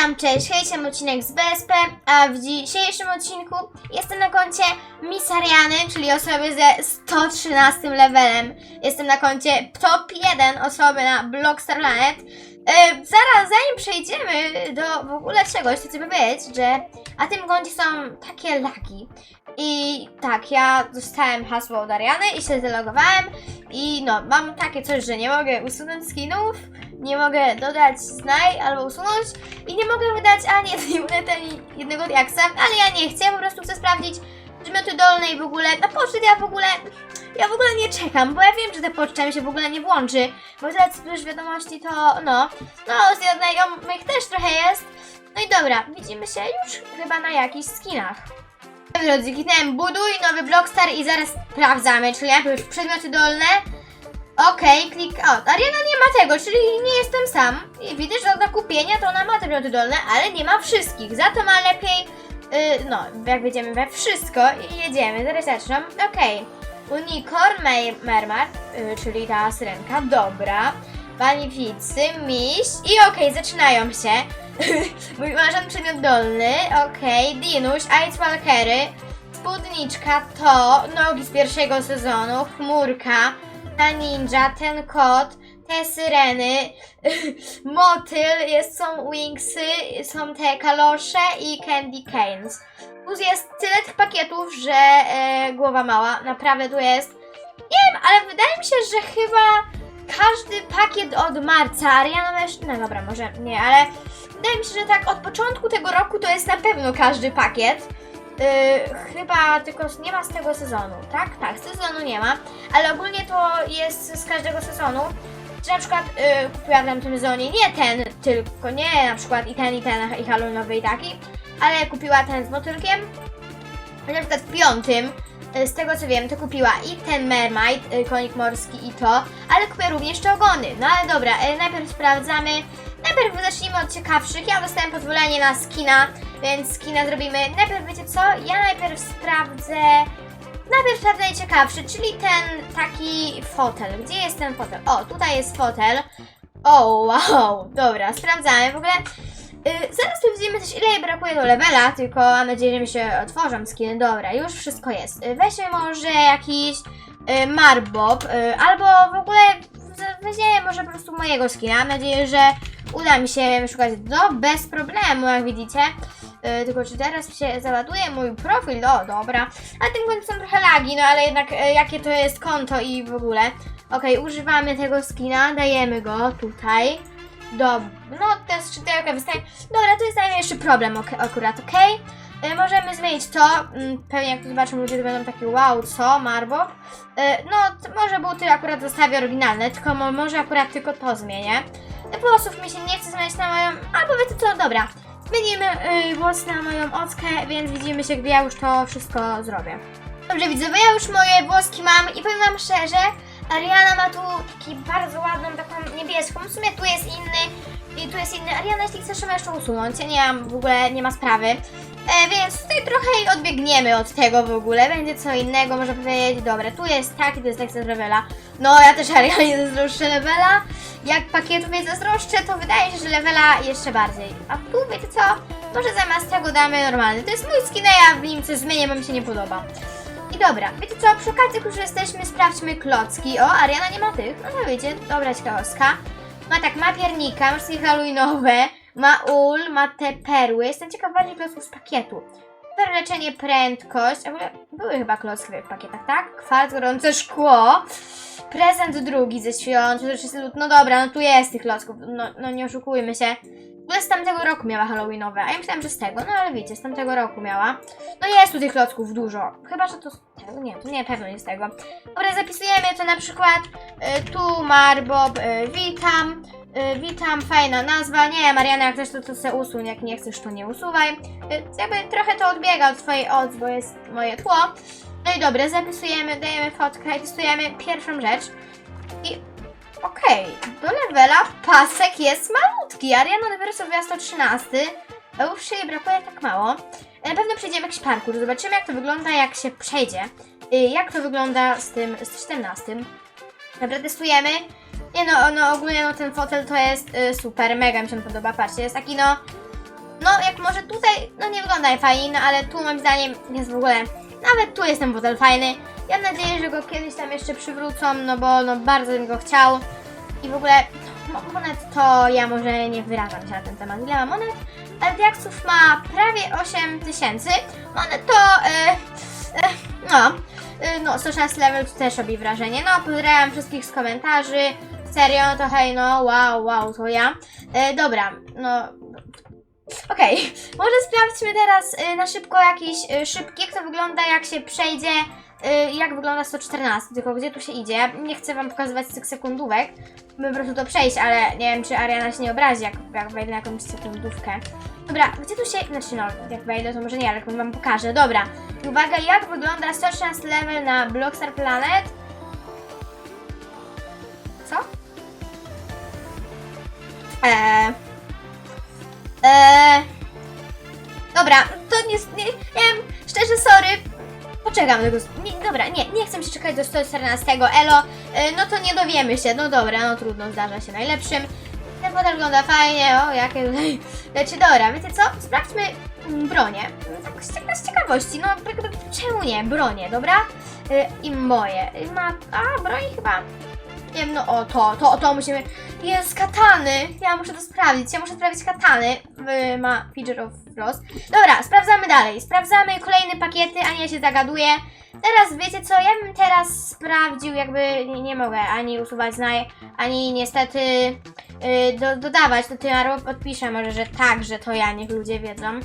Witam, cześć, hejciem odcinek z BSP, a w dzisiejszym odcinku jestem na koncie Miss Ariany, czyli osoby ze 113 levelem. Jestem na koncie top 1 osoby na Blockstar Planet. E, zaraz, zanim przejdziemy do w ogóle czegoś, to chcę powiedzieć, że na tym koncie są takie lagi. I tak, ja dostałem hasło od Ariany i się zalogowałem i no, mam takie coś, że nie mogę usunąć skinów, nie mogę dodać znaj albo usunąć i nie mogę wydać ani jednej monety, ani jednego diaksa, ale ja nie chcę, po prostu chcę sprawdzić przedmioty dolne i w ogóle, na pocztę ja w ogóle, ja w ogóle nie czekam, bo ja wiem, że ta poczta mi się w ogóle nie włączy, bo teraz już wiadomości to, no, no, z znajomych też trochę jest, no i dobra, widzimy się już chyba na jakichś skinach. Drodzy, kliknąłem buduj nowy Blockstar i zaraz sprawdzamy, czyli najpierw przedmioty dolne, Okej, klik. O, Ariana nie ma tego, czyli nie jestem sam. I widzę, że do kupienia to ona ma te przedmioty dolne, ale nie ma wszystkich. Za to ma lepiej. y, no, jak będziemy we wszystko i jedziemy, zaraz zaczną. Okej. Unicorn Mer- Mermart, y, czyli ta syrenka, dobra. Banificy, miś i okej, zaczynają się. Mój marzony przedmiot dolny, okej. Dinuś, Ice Walkery, spódniczka to, nogi z pierwszego sezonu, chmurka, ta ninja, ten kot, te syreny, motyl, jest, są wingsy, są te kalosze i candy canes. Tu jest tyle tych pakietów, że e, głowa mała, naprawdę tu jest. Nie wiem, ale wydaje mi się, że chyba każdy pakiet od marca, Ariana też, no dobra, może nie, ale wydaje mi się, że tak od początku tego roku to jest na pewno każdy pakiet. Yy, chyba tylko nie ma z tego sezonu, tak? Tak, z sezonu nie ma, ale ogólnie to jest z każdego sezonu. Czy na przykład yy, kupiłam w tamtym sezonie nie ten, tylko nie na przykład i ten, i ten, i halloweenowy i taki, ale kupiła ten z motylkiem. Na przykład w piątym, yy, z tego co wiem, to kupiła i ten Mermaid, yy, konik morski i to, ale kupię również te ogony. No ale dobra, yy, najpierw sprawdzamy. Najpierw zacznijmy od ciekawszych. Ja dostałem pozwolenie na skina, więc skina zrobimy. Najpierw wiecie co? Ja najpierw sprawdzę. Najpierw sprawdzę najciekawszy, czyli ten taki fotel. Gdzie jest ten fotel? O, tutaj jest fotel. O, wow, dobra, sprawdzamy. W ogóle yy, zaraz sprawdzimy też ile jej brakuje do levela, tylko mam nadzieję, że mi się otworzą skiny. Dobra, już wszystko jest. Yy, weźmy może jakiś yy, Marbob, yy, albo w ogóle weźmiemy może po prostu mojego skina. Mam nadzieję, że uda mi się wyszukać do bez problemu, jak widzicie. Yy, tylko czy teraz się załaduje mój profil? O, dobra. A tym są trochę lagi, no ale jednak e, jakie to jest konto i w ogóle. Okej, używamy tego skina, dajemy go tutaj. Dob no to jest czytelka wystaje. Dobra, to jest najmniejszy problem ok akurat, okej? E, Możemy zmienić to, mm, pewnie jak to zobaczą ludzie to będą takie wow, co, Marbob? E, No, może buty akurat zostawię oryginalne, tylko mo może akurat tylko to zmienię. Włosów mi się nie chce zmieniać na moją, albo wiecie co, dobra. Zmienimy y, włos na moją ockę, więc widzimy się, gdy ja już to wszystko zrobię. Dobrze widzowie, ja już moje włoski mam i powiem wam szczerze, Ariana ma tu taki bardzo ładną, taką niebieską, w sumie tu jest inny i tu jest inny. Ariana, jeśli chcesz, to jeszcze usunąć, ja nie mam w ogóle, nie ma sprawy. E, więc tutaj trochę odbiegniemy od tego w ogóle, będzie co innego, można powiedzieć, dobra, tu jest taki, to jest tekst z levela. No, ja też Arianie zazdroszczę levela. Jak pakietów nie zazdroszczę, to wydaje się, że levela jeszcze bardziej. A tu, wiecie co, może zamiast tego damy normalny. To jest mój skin, ja w nim coś zmienię, bo mi się nie podoba. I dobra, wiecie co, przy okazji, już jesteśmy, sprawdźmy klocki. O, Ariana nie ma tych, no to wiecie, dobra ciekawostka. Ma tak, ma piernika, ma wszystkie halloweenowe, ma ul, ma te perły. Jestem ciekawa bardziej klocków z pakietu. Leczenie, prędkość, a w ogóle były chyba klocki w paketach, tak? Kwarc, gorące szkło. Prezent drugi ze świąt. No dobra, no tu jest tych klocków, no, no nie oszukujmy się. Ogóle z tamtego roku miała halloweenowe, a ja myślałam, że z tego, no ale wiecie, z tamtego roku miała. No jest tu tych klocków dużo, chyba, że to z tego, nie, to nie, pewno nie z tego. Dobra, zapisujemy to na przykład y, tu Marbob, y, witam, y, witam, fajna nazwa, nie, Mariana, jak chcesz to, to se usuń, jak nie chcesz, to nie usuwaj. Y, jakby trochę to odbiega od twojej odz, bo jest moje tło. No i dobra, zapisujemy, dajemy fotkę, wpisujemy pierwszą rzecz i okej, do levela pasek jest malutki, Ariana dopiero sobie miała 113, a już jej brakuje tak mało. Na pewno przejdziemy jakiś parkour, zobaczymy jak to wygląda jak się przejdzie, Y, jak to wygląda z tym, z 14. Dobra, testujemy. Nie no, no ogólnie no ten fotel to jest y, super, mega mi się podoba, patrzcie, jest taki no No, jak może tutaj, no nie wygląda fajnie, no ale tu moim zdaniem jest w ogóle, nawet tu jest ten fotel fajny. Ja mam nadzieję, że go kiedyś tam jeszcze przywrócą, no bo no bardzo bym go chciał. I w ogóle no, monet to ja może nie wyrażam się na ten temat. Ile ma monet? Ale diaksów ma prawie 8 tysięcy. Monet to, e, e, no, e, no 116 level też robi wrażenie. No, pozdrawiam wszystkich z komentarzy. Serio, to hej, no, wow, wow, to ja. E, dobra, no, Okej, może sprawdźmy teraz y, na szybko jakiś y, szybki, jak to wygląda, jak się przejdzie, y, jak wygląda 114, tylko gdzie tu się idzie. Nie chcę wam pokazywać tych sekundówek, by po prostu to przejść, ale nie wiem, czy Ariana się nie obrazi, jak, jak wejdę na jakąś sekundówkę. Dobra, gdzie tu się, znaczy no, jak wejdę, to może nie, ale wam pokażę, dobra. Uwaga, jak wygląda 113 level na Blockstar Planet. Co? Eee... Eee... Dobra, to nie, nie, nie wiem, szczerze, sorry. Poczekam do. Nie, dobra, nie, nie chcę się czekać do 114. Elo, e, no to nie dowiemy się. No dobra, no trudno, zdarza się najlepszym. Ten fotel wygląda fajnie, o jakie tutaj leci. Dobra, wiecie co? Sprawdźmy mm, bronię. Tak z, cieka- z ciekawości, no jakby, czemu nie? Bronię, dobra? E, I moje. Ma, a, broni chyba. Nie wiem, no o to, to, to musimy. Jest katany. Ja muszę to sprawdzić. Ja muszę sprawdzić katany. Y, ma Feature of Frost. Dobra, sprawdzamy dalej. Sprawdzamy kolejne pakiety, Ania się zagaduje. Teraz wiecie co, ja bym teraz sprawdził, jakby nie, nie mogę ani usuwać znaj, ani niestety y, do, dodawać do tymaru. Podpiszę może, że tak, że to ja, niech ludzie wiedzą.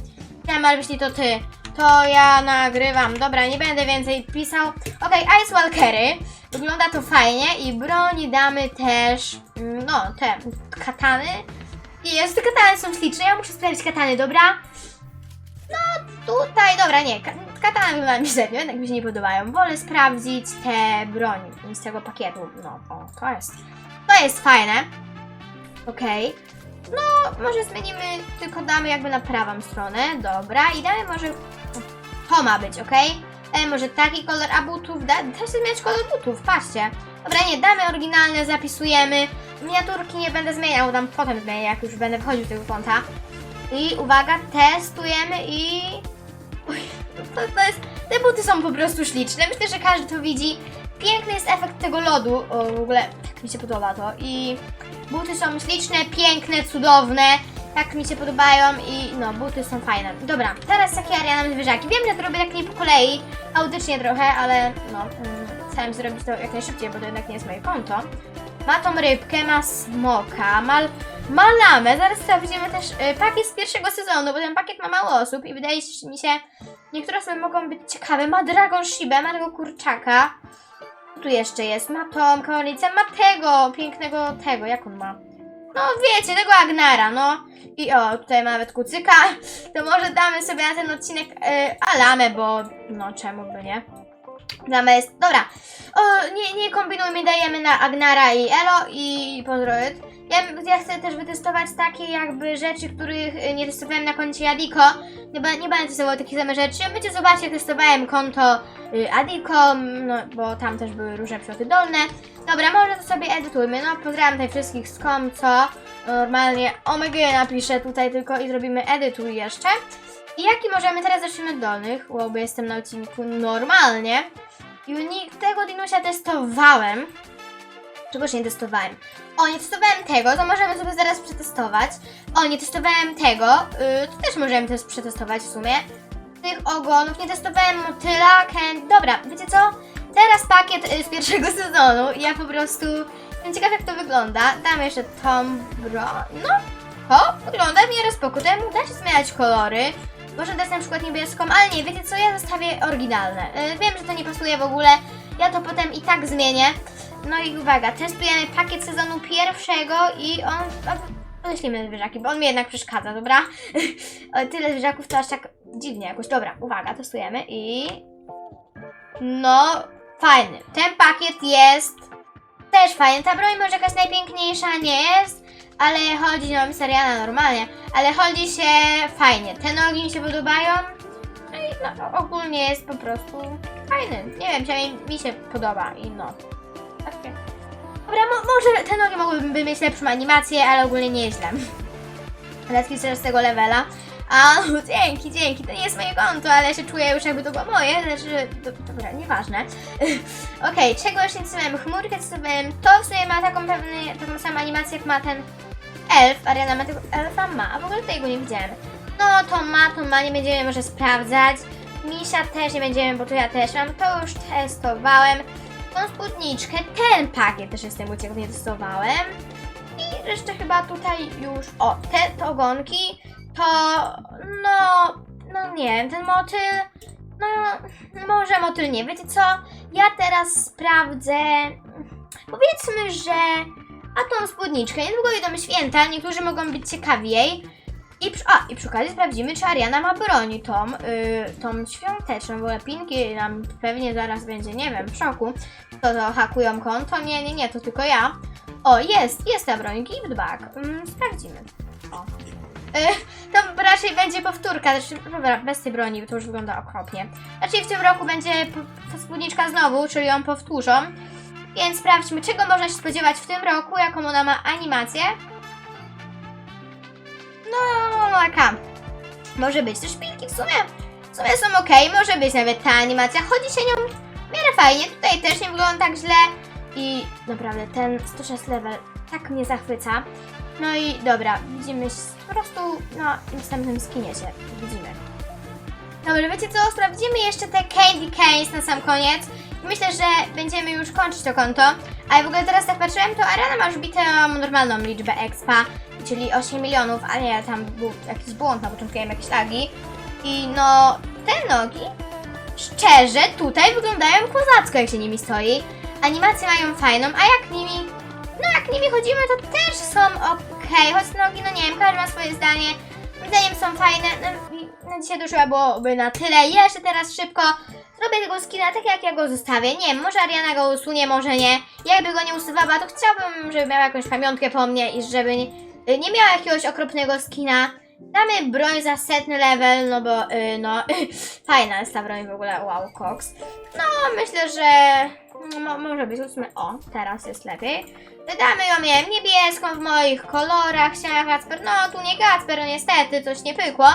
Tamar, jeśli to ty, to ja nagrywam. Dobra, nie będę więcej pisał. Okej, Ice Walkery. Wygląda to fajnie i broni damy też, mm, no, te katany. Jest, te katany są śliczne, ja muszę sprawdzić katany, dobra? No, tutaj, dobra, nie, ka- katany wyglądają mi średnio, jednak mi się nie podobają. Wolę sprawdzić te broni z tego pakietu. No, o, to jest, to jest fajne. Okej. No, może zmienimy, tylko damy jakby na prawą stronę, dobra, i damy może, to ma być, okej? E, może taki kolor, a butów, da, da się zmieniać kolor butów, patrzcie. Dobra, nie, damy oryginalne, zapisujemy. Miniaturki nie będę zmieniał, tam potem zmienię, jak już będę wchodził w tego konta. I uwaga, testujemy i... Oj, to, to jest... Te buty są po prostu śliczne, myślę, że każdy to widzi. Piękny jest efekt tego lodu, o, w ogóle tak mi się podoba to. I buty są śliczne, piękne, cudowne. Tak mi się podobają i no, buty są fajne. Dobra, teraz jakie Ariana zwierzaki. Wiem, że to robię tak nie po kolei, autycznie trochę, ale no, mm, chciałam zrobić to jak najszybciej, bo to jednak nie jest moje konto. Ma tą rybkę, ma smoka, ma, ma lamę. Zaraz sprawdzimy też y, pakiet z pierwszego sezonu, bo ten pakiet ma mało osób i wydaje się mi się, niektóre osoby mogą być ciekawe. Ma Dragon Shibę, ma tego kurczaka. Tu jeszcze jest, ma tą kawalicę, ma tego, pięknego tego, jak on ma? No wiecie, tego Agnara, no. I o, tutaj ma nawet kucyka. To może damy sobie na ten odcinek yy, Alamę, bo no czemu by nie? Lama jest, dobra. O, nie, nie kombinujmy, dajemy na Agnara i Elo i pozdrowić. Ja, ja chcę też wytestować takie jakby rzeczy, których y, nie testowałem na koncie Adiko. Nie, nie będę testował takich samych rzeczy. Będziecie zobaczyć, jak testowałem konto y, Adiko, no bo tam też były różne przyoty dolne. Dobra, może to sobie edytujmy. No, pozdrawiam tutaj wszystkich z kom, co normalnie omega napiszę tutaj tylko i zrobimy edytuj jeszcze. I jaki możemy teraz zaczniemy od dolnych? Wow, jestem na odcinku normalnie. Unik tego dinusia testowałem. Czegoś nie testowałem. O, nie testowałem tego, to możemy sobie zaraz przetestować. O, nie testowałem tego, yy, to też możemy też przetestować w sumie. Tych ogonów, nie testowałem motyla, kęt. Dobra, wiecie co? Teraz pakiet y, z pierwszego sezonu ja po prostu jestem ciekaw jak to wygląda. Damy jeszcze tą bro... No, to wygląda w miarę spoko. Temu się zmieniać kolory. Może dać na przykład niebieską, ale nie, wiecie co, ja zostawię oryginalne. Yy, wiem, że to nie pasuje w ogóle, ja to potem i tak zmienię. No i uwaga, testujemy pakiet sezonu pierwszego i on... Pomyślimy zwierzaki, bo on mi jednak przeszkadza, dobra? Tyle zwierzaków to aż tak dziwnie jakoś. Dobra, uwaga, testujemy i... No, fajny. Ten pakiet jest też fajny. Ta broń może jakaś najpiękniejsza nie jest, ale chodzi, no seriana normalnie, ale chodzi się fajnie. Te nogi mi się podobają. No i no, ogólnie jest po prostu fajny. Nie wiem, przynajmniej mi się podoba i no. Dobra, mo może te nogi mogłyby mieć lepszą animację, ale ogólnie nieźle. Lecki z tego levela. A, dzięki, dzięki. To nie jest moje konto, ale się czuję już jakby to było moje. Znaczy, do, dobra, nieważne. Okej, czego jeszcze nie? Chmurkę testowałem. To w sumie ma taką pewnie, taką samą animację jak ma ten elf. Ariana ma tego elfa? Ma, a w ogóle tego nie widziałem. No, to ma, to ma, nie będziemy może sprawdzać. Misia też nie będziemy, bo to ja też mam. To już testowałem. Tą spódniczkę, ten pakiet też jestem uciekł, nie testowałem. I resztę chyba tutaj już. O, te, ogonki to. No. No nie wiem, ten motyl. No, może motyl nie. Wiecie co? Ja teraz sprawdzę. Powiedzmy, że. A tą spódniczkę. Niedługo idą święta, niektórzy mogą być ciekawi jej. I a, i przy okazji sprawdzimy, czy Ariana ma broń tą, yy, tą świąteczną, bo Pinki nam pewnie zaraz będzie, nie wiem, w szoku. To to hakują konto? Nie, nie, nie, to tylko ja. O, jest, jest ta broń, gift bag. Mm, sprawdzimy. O. Y, to raczej będzie powtórka, znaczy, dobra, bez tej broni, bo to już wygląda okropnie. Raczej w tym roku będzie spódniczka znowu, czyli ją powtórzą. Więc sprawdźmy, czego można się spodziewać w tym roku, jaką ona ma animację. No, jaka? Może być też szpilki w sumie. W sumie są ok, może być nawet ta animacja. Chodzi się nią w miarę fajnie. Tutaj też nie wygląda tak źle. I naprawdę ten 106 level tak mnie zachwyca. No i dobra, widzimy się po prostu na następnym skinie się widzimy. Dobra, wiecie co? Sprawdzimy jeszcze te Candy Canes na sam koniec. Myślę, że będziemy już kończyć to konto. A ja w ogóle teraz tak patrzyłem, to Arena ma już bitą normalną liczbę expa, czyli 8 milionów, a nie, tam był jakiś błąd na początku, miałem jakieś lagi. I no, te nogi, szczerze, tutaj wyglądają kozacko, jak się nimi stoi. Animacje mają fajną, a jak nimi, no jak nimi chodzimy, to też są okej, choć nogi, no nie wiem, każdy ma swoje zdanie. Moim zdaniem są fajne, no na dzisiaj chyba byłoby na tyle. Jeszcze teraz szybko zrobię tego skina tak jak ja go zostawię. Nie wiem, może Ariana go usunie, może nie. Jakby go nie usuwała, to chciałbym, żeby miał jakąś pamiątkę po mnie i żeby nie, nie miała jakiegoś okropnego skina. Damy broń za setny level, no bo, y, no, fajna jest ta broń w ogóle, wow, Cox. No, myślę, że mo, może być ósmy, o, teraz jest lepiej. Damy ją, nie niebieską w moich kolorach, siema Kacper, no tu nie Kacper, no niestety, coś nie pykło.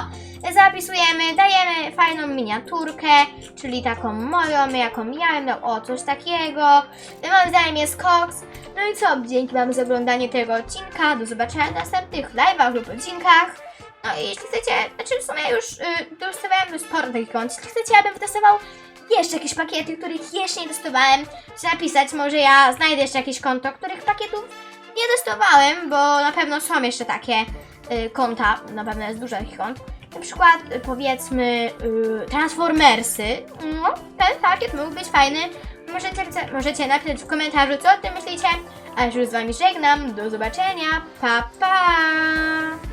Zapisujemy, dajemy fajną miniaturkę, czyli taką moją, jaką miałem, no o, coś takiego. Moim zdaniem jest Cox. No i co, dzięki Wam za oglądanie tego odcinka, do zobaczenia w następnych live'ach lub odcinkach. No i jeśli chcecie, znaczy w sumie już y, dostawałem już sporo takich kont, jeśli chcecie, abym wytestował jeszcze jakieś pakiety, których jeszcze nie testowałem, czy napisać, może ja znajdę jeszcze jakieś konto, których pakietów nie testowałem, bo na pewno są jeszcze takie y, konta, na pewno jest dużo takich kont. Na przykład y, powiedzmy y, Transformersy. No, ten pakiet mógł być fajny. Możecie, możecie napisać w komentarzu, co o tym myślicie. A już z Wami żegnam. Do zobaczenia. Pa, pa!